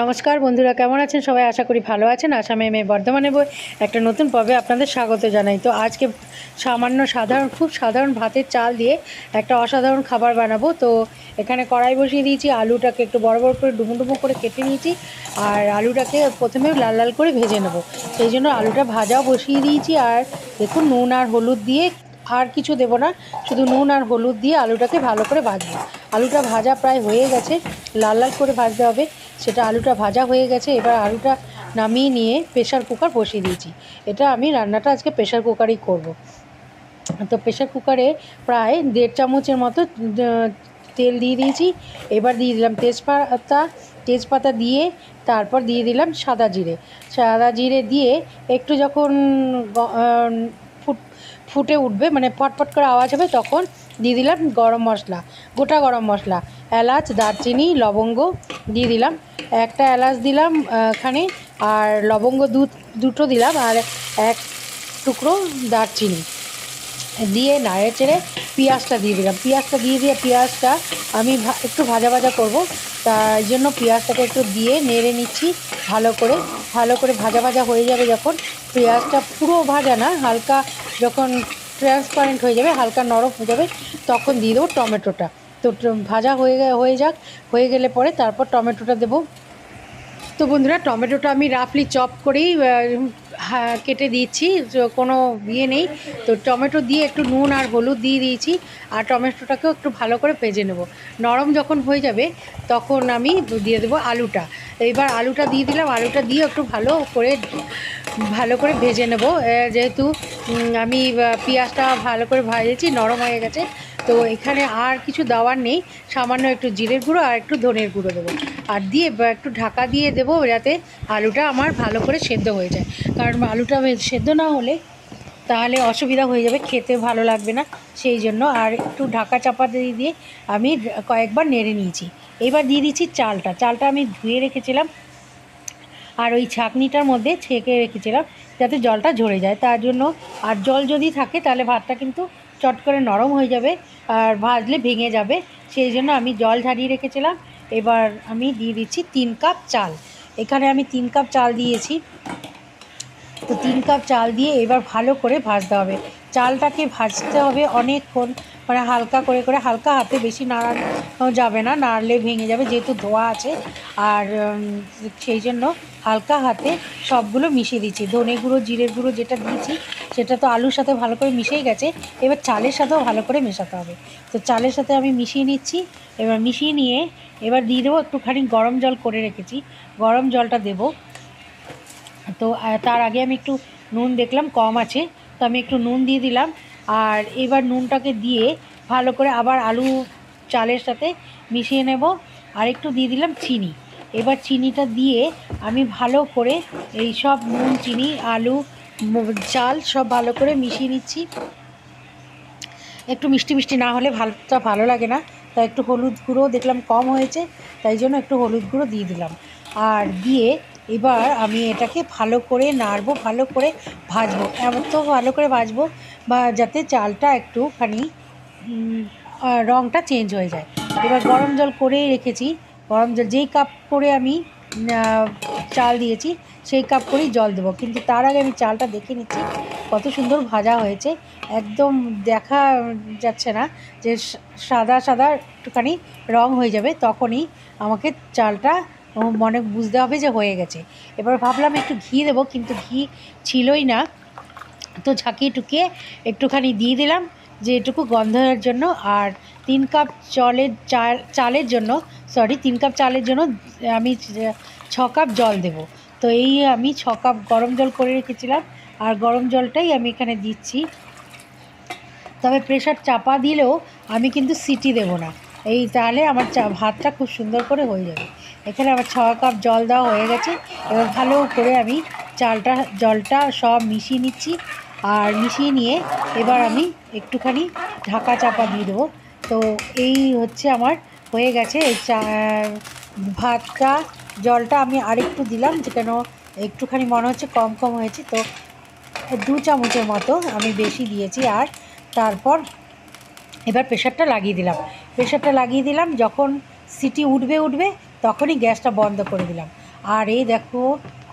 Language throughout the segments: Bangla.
নমস্কার বন্ধুরা, কেমন আছেন? সবাই আশা করি ভালো আছেন। আসামে মেয়ে বর্ধমানে বই একটা নতুন পর্বে আপনাদের স্বাগত জানাই। তো আজকে সামান্য সাধারণ, খুব সাধারণ ভাতের চাল দিয়ে একটা অসাধারণ খাবার বানাবো। তো এখানে কড়াই বসিয়ে দিয়েছি, আলুটাকে একটু বড় বড় করে ডুমো ডুমো করে কেটে নিয়েছি আর আলুটাকে প্রথমে লাল লাল করে ভেজে নেব। সেই জন্য আলুটা ভাজাও বসিয়ে দিয়েছি আর দেখুন নুন আর হলুদ দিয়ে আর কিছু দেবো না, শুধু নুন আর হলুদ দিয়ে আলুটাকে ভালো করে ভাজবো। আলুটা ভাজা প্রায় হয়ে গেছে। লাল লাল করে ভাজতে হবে। সেটা আলুটা ভাজা হয়ে গেছে। এবার আলুটা নামিয়ে নিয়ে প্রেশার কুকার বসিয়ে দিয়েছি। এটা আমি রান্নাটা আজকে প্রেশার কুকারেই করব। তো প্রেশার কুকারে প্রায় দেড় চামচের মতো তেল দিয়ে দিয়েছি। এবার দিয়ে দিলাম তেজপাতা। তেজপাতা দিয়ে তারপর দিয়ে দিলাম সাদা জিরে। সাদা জিরে দিয়ে একটু যখন ফুট, ফুটে উঠবে মানে ফটফট করে আওয়াজ হবে, তখন দিয়ে দিলাম গরম মশলা, গোটা গরম মশলা, এলাচ, দারচিনি, লবঙ্গ দিয়ে দিলাম। একটা এলাচ দিলাম এখানে আর লবঙ্গ দু, দুটো দিলাম, আর এক টুকরো দারচিনি। দিয়ে নাড়ে চেড়ে পেঁয়াজটা দিয়ে দিলাম। পেঁয়াজটা দিয়ে দিয়ে পেঁয়াজটা আমি একটু ভাজা ভাজা করব। তার জন্য পেঁয়াজটাকে একটু দিয়ে নেড়ে নিচ্ছি ভালো করে। ভালো করে ভাজা ভাজা হয়ে যাবে যখন। পেঁয়াজটা পুরো ভাজা না, হালকা যখন ট্রান্সপারেন্ট হয়ে যাবে, হালকা নরম হয়ে যাবে, তখন দিয়ে দেবো টমেটোটা। তো ভাজা হয়ে হয়ে যাক, হয়ে গেলে পরে তারপর টমেটোটা দেবো। তো বন্ধুরা, টমেটোটা আমি রাফলি চপ করেই কেটে দিচ্ছি কোনো ইয়ে নেই। তো টমেটো দিয়ে একটু নুন আর হলুদ দিয়ে দিয়েছি, আর টমেটোটাকেও একটু ভালো করে ভেজে নেব। নরম যখন হয়ে যাবে, তখন আমি দিয়ে দেবো আলুটা। এবার আলুটা দিয়ে দিলাম, আলুটা দিয়ে একটু ভালো করে ভালো করে ভেজে নেব। যেহেতু আমি পেঁয়াজটা ভালো করে ভাজেছি, নরম হয়ে গেছে, তো এখানে আর কিছু দেওয়ার নেই। সামান্য একটু জিরের গুঁড়ো আর একটু ধনের গুঁড়ো দেবো। আর দিয়ে একটু ঢাকা দিয়ে দেবো যাতে আলুটা আমার ভালো করে সেদ্ধ হয়ে যায়। কারণ আলুটা সেদ্ধ না হলে তাহলে অসুবিধা হয়ে যাবে, খেতে ভালো লাগবে না। সেই জন্য আর একটু ঢাকা চাপা দিয়ে দিয়ে আমি কয়েকবার নেড়ে নিয়েছি। এবার দিয়ে দিচ্ছি চালটা। চালটা আমি ধুয়ে রেখেছিলাম আর ওই ছাঁকনিটার মধ্যে ছেঁকে রেখেছিলাম যাতে জলটা ঝরে যায়। তার জন্য আর জল যদি থাকে তাহলে ভাতটা কিন্তু চট করে নরম হয়ে যাবে আর ভাজলে ভেঙে যাবে। সেই জন্য আমি জল ঝারিয়ে রেখেছিলাম এবার আমি দিয়ে দিচ্ছি তিন কাপ চাল। এখানে আমি তিন কাপ চাল দিয়েছি। তো তিন কাপ চাল দিয়ে এবার ভালো করে ভাজতে হবে। চালটাকে ভাজতে হবে অনেকক্ষণ। মানে হালকা করে করে, হালকা হাতে বেশি নাড়ানো যাবে না, নাড়লে ভেঙে যাবে যেহেতু ধোয়া আছে। আর সেই জন্য হালকা হাতে সবগুলো মিশিয়ে দিচ্ছি। ধনে গুঁড়ো জিরের গুঁড়ো যেটা দিয়েছি সেটা তো আলুর সাথে ভালো করে মিশেই গেছে। এবার চালের সাথেও ভালো করে মেশাতে হবে। তো চালের সাথে আমি মিশিয়ে নিচ্ছি। এবার মিশিয়ে নিয়ে এবার দিয়ে দেবো একটুখানি গরম জল করে রেখেছি। গরম জলটা দেবো। তো তার আগে আমি একটু নুন দেখলাম, কম আছে। তো আমি একটু নুন দিয়ে দিলাম। আর এবার নুনটাকে দিয়ে ভালো করে আবার আলু চালের সাথে মিশিয়ে নেব। আর একটু দিয়ে দিলাম চিনি। এবার চিনিটা দিয়ে আমি ভালো করে এই সব নুন, চিনি, আলু চাল সব ভালো করে মিশিয়ে নিচ্ছি। একটু মিষ্টি মিষ্টি না হলে ভালোটা ভালো লাগে না। তাই একটু হলুদ গুঁড়ো দেখলাম কম হয়েছে, তাই জন্য একটু হলুদ গুঁড়ো দিয়ে দিলাম। আর দিয়ে এবার আমি এটাকে ভালো করে নাড়বো, ভালো করে ভাজবো। এমন তো ভালো করে ভাজবো বা যাতে চালটা একটুখানি রঙটা চেঞ্জ হয়ে যায়। এবার গরম জল করেই রেখেছি। গরম জল যেই কাপ করে আমি চাল দিয়েছি, সেই কাপ করেই জল দেবো। কিন্তু তার আগে আমি চালটা দেখে নিচ্ছি, কত সুন্দর ভাজা হয়েছে। একদম দেখা যাচ্ছে না যে সাদা সাদা একটুখানি রং হয়ে যাবে, তখনই আমাকে চালটা মনে বুঝতে হবে যে হয়ে গেছে। এবার ভাবলাম একটু ঘি দেবো, কিন্তু ঘি ছিলই না। তো ঝাঁকিয়ে টুকিয়ে একটুখানি দিয়ে দিলাম, যে এটুকু গন্ধের জন্য। আর তিন কাপ জলের চাল, চালের জন্য সরি তিন কাপ চালের জন্য আমি, ছ- কাপ জল দেব। তো এই আমি ছ কাপ গরম জল করে রেখেছিলাম, আর গরম জলটাই আমি এখানে দিচ্ছি। তবে প্রেশার চাপা দিলেও আমি কিন্তু সিটি দেব না। এই তাহলে আমার চা, ভাতটা খুব সুন্দর করে হয়ে যাবে। এখানে আমার ছ কাপ জল দেওয়া হয়ে গেছে, এবার ভালো করে আমি চালটা, জলটা সব মিশিয়ে নিচ্ছি। আর মিশিয়ে নিয়ে এবার আমি একটুখানি ঢাকা চাপা দিয়ে দেবো। তো এই হচ্ছে আমার, হয়ে গেছে। এই চা, ভাতটা, জলটা আমি আরেকটু দিলাম, যে কেন একটুখানি মনে হচ্ছে কম কম হয়েছে। তো দু চামচের মতো আমি বেশি দিয়েছি আর তারপর এবার প্রেশারটা লাগিয়ে দিলাম। প্রেশারটা লাগিয়ে দিলাম, যখন সিটি উঠবে উঠবে তখনই গ্যাসটা বন্ধ করে দিলাম। আর এই দেখো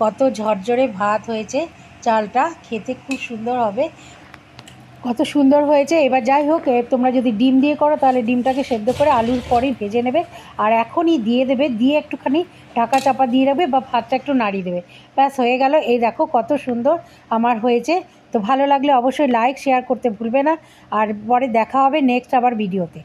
কত ঝরঝরে ভাত হয়েছে, চালটা খেতে খুব সুন্দর হবে। কত সুন্দর হয়েছে। এবার যাই হোক তোমরা যদি ডিম দিয়ে করো, তাহলে ডিমটাকে সেদ্ধ করে আলুর পরেই ভেজে নেবে। আর এখনই দিয়ে দেবে, দিয়ে একটুখানি ঢাকা চাপা দিয়ে রাখবে বা ভাতটা একটু নাড়িয়ে দেবে। ব্যাস, হয়ে গেল। এই দেখো কত সুন্দর আমার হয়েছে। তো ভালো লাগলে অবশ্যই লাইক শেয়ার করতে ভুলবে না। আর পরে দেখা হবে নেক্সট আবার ভিডিওতে